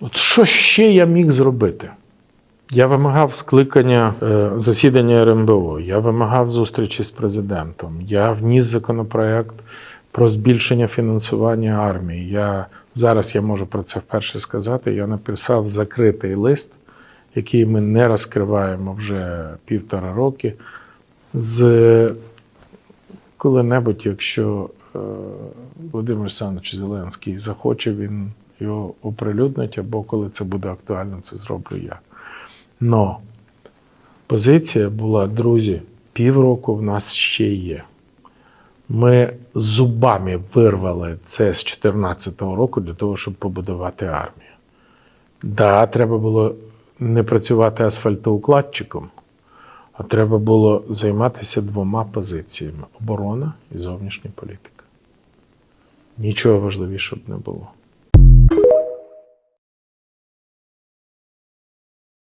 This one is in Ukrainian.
От що ще я міг зробити? Я вимагав скликання е, засідання РНБО, я вимагав зустрічі з президентом, я вніс законопроект про збільшення фінансування армії. Я, зараз я можу про це вперше сказати. Я написав закритий лист, який ми не розкриваємо вже півтора роки. З коли-небудь, якщо е, Володимир Олександрович Зеленський захоче, він його оприлюднить, або коли це буде актуально, це зроблю я. Но позиція була, друзі, півроку в нас ще є. Ми зубами вирвали це з 2014 року для того, щоб побудувати армію. Да, треба було не працювати асфальтоукладчиком, а треба було займатися двома позиціями: оборона і зовнішня політика. Нічого важливішого б не було.